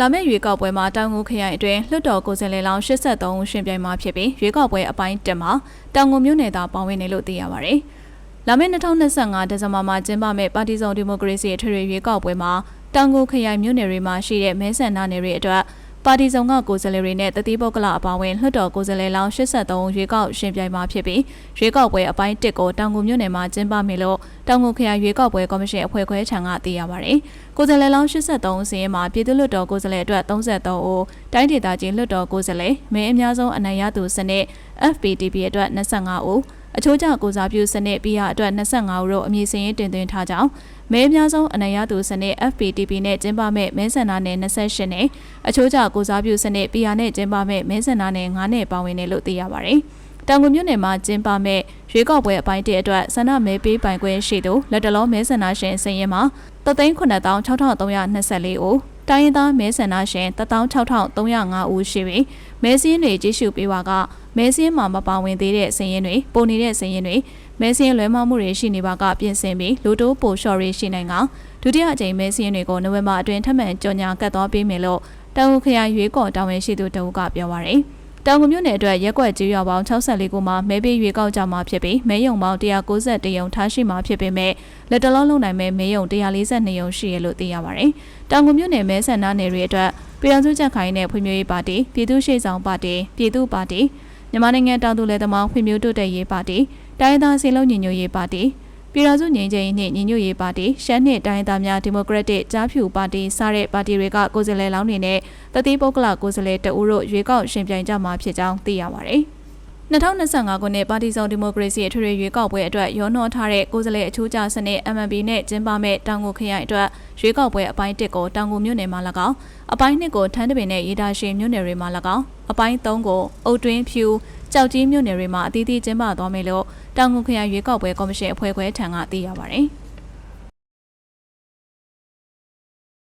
လာမယ့်ရွေးကောက်ပွဲမှာတောင်ငူခရိုင်အတွင်းလွှတ်တော်ကိုယ်စားလှယ်လောင်း83ဦးရှင်ပြိုင်မှာဖြစ်ပြီးရွေးကောက်ပွဲအပိုင်းတက်မှာတောင်ငူမြို့နယ်သားပါဝင်နေလို့သိရပါတယ်။လာမယ့်2025ဒီဇင်ဘာမှာကျင်းပမယ့်ပါတီစုံဒီမိုကရေစီအထွေထွေရွေးကောက်ပွဲမှာတောင်ငူခရိုင်မြို့နယ်တွေမှာရှိတဲ့မဲဆန္ဒနယ်တွေအတွက် ပါတီစုံကကိုယ်စားလှယ်တွေနဲ့တတိပုဂ္ဂလအပါအဝင်လွှတ်တော်ကိုယ်စားလှယ်လောင်း83ဦးရွေးကောက်ရှင်ပြိုင်မှာဖြစ်ပြီးရွေးကောက်ပွဲအပိုင်း1ကိုတောင်ငူမြို့နယ်မှာကျင်းပမယ်လို့တောင်ငူခရိုင်ရွေးကောက်ပွဲကော်မရှင်အဖွဲ့ခွဲထံကသိရပါတယ်။ကိုယ်စားလှယ်လောင်း83ဦးစီရင်မှာပြည်သူ့လွှတ်တော်ကိုယ်စားလှယ်အတွက်33ဦးတိုင်းဒေသကြီးလွှတ်တော်ကိုယ်စားလှယ်မဲအများဆုံးအနိုင်ရသူစနစ် FPTP အတွက်25ဦး အချိုးကျကိုစားပြုစနစ် PR အတွက်25ဦးတို့အမည်စရင်းတင်သွင်းထားကြောင်းမဲအများဆုံးအနိုင်ရသူစနစ် FPTP နဲ့ကျင်းပမဲ့မဲဆန္ဒနယ်28နဲ့အချိုးကျကိုစားပြုစနစ် PR နဲ့ကျင်းပမဲ့မဲဆန္ဒနယ်9နဲ့ပါဝင်တယ်လို့သိရပါတယ်။တောင်ကုန်မြို့နယ်မှာကျင်းပမဲ့ရွေးကောက်ပွဲအပိုင်းတအတွက်ဆန္ဒမဲပေးပိုင်ခွင့်ရှိသူလက်တလုံးမဲဆန္ဒရှင်စည်ရင်မှာ3,9324ဦးတိုင်းရင်းသားမဲဆန္ဒရှင်16305ဦးရှိပြီးမဲစင်းတွေကြီးစုပေးပါက မဲစင်းမှာမပါဝင်သေးတဲ့စည်ရင်တွေပုံနေတဲ့စည်ရင်တွေမဲစင်းလွဲမှားမှုတွေရှိနေပါကပြင်ဆင်ပြီးလူတိုးပိုလျှော်တွေရှိနိုင်ကဒုတိယအကြိမ်မဲစင်းတွေကိုနိုဝင်ဘာအတွင်းထပ်မံကြော်ညာကတ်သွားပေးမယ်လို့တောင်ခရိုင်ရွေးကော်တာဝန်ရှိသူတအုပ်ကပြောပါရယ်တောင်ကုန်မြို့နယ်အတွက်ရက်ကွက်ကြေးရွာပေါင်း64ခုမှာမဲပေးရွေးကောက်ကြမှာဖြစ်ပြီးမဲယုံပေါင်း191ရုံထားရှိမှာဖြစ်ပေမဲ့လက်တလုံးလုံးနိုင်မဲ့မဲယုံ142ရုံရှိရလို့သိရပါတယ်။တောင်ကုန်မြို့နယ်မဲဆန္ဒနယ်တွေအတွက်ပြည်ထောင်စုကြက်ခိုင်နဲ့ဖွံ့ဖြိုးရေးပါတီပြည်သူ့ရှိဆောင်ပါတီပြည်သူ့ပါတီ မြန်မာနိုင်ငံတောင်သူလယ်သမားဖွံ့ဖြိုးတိုးတက်ရေးပါတီတိုင်းဒေသစီလုံးညီညွတ်ရေးပါတီပြည်ထောင်စုငြိမ်းချမ်းရေးနှင့်ညီညွတ်ရေးပါတီရှမ်းနှင့်တိုင်းသားများဒီမိုကရက်တစ်ကြားဖြူပါတီစတဲ့ပါတီတွေကကိုယ်စားလှယ်လောင်းတွေနဲ့တတိပုဂ္ဂလကိုယ်စားလှယ်တအူးတို့ရွေးကောက်ရှင်ပြိုင်ကြမှာဖြစ်ကြောင်းသိရပါတယ်။ 2025ခုနှစ်ပါတီစုံဒီမိုကရေစီအထွေထွေရွေးကောက်ပွဲအတွက်ရောနှောထားတဲ့ကိုယ်စားလှယ်အချိုးကျစနစ် MMB နဲ့ကျင်းပမဲ့တောင်ကိုခရိုင်အတွက်ရွေးကောက်ပွဲအပိုင်း1ကိုတောင်ကိုမြို့နယ်မှာ၎င်းအပိုင်း2ကိုထန်းတပင်နဲ့ရေတာရှင်မြို့နယ်တွေမှာ၎င်းအပိုင်း3ကိုအုတ်တွင်းဖြူကြောက်ကြီးမြို့နယ်တွေမှာအသီးသီးကျင်းပသွားမယ်လို့တောင်ကိုခရိုင်ရွေးကောက်ပွဲကော်မရှင်အဖွဲ့ခွဲထံကသိရပါတယ်။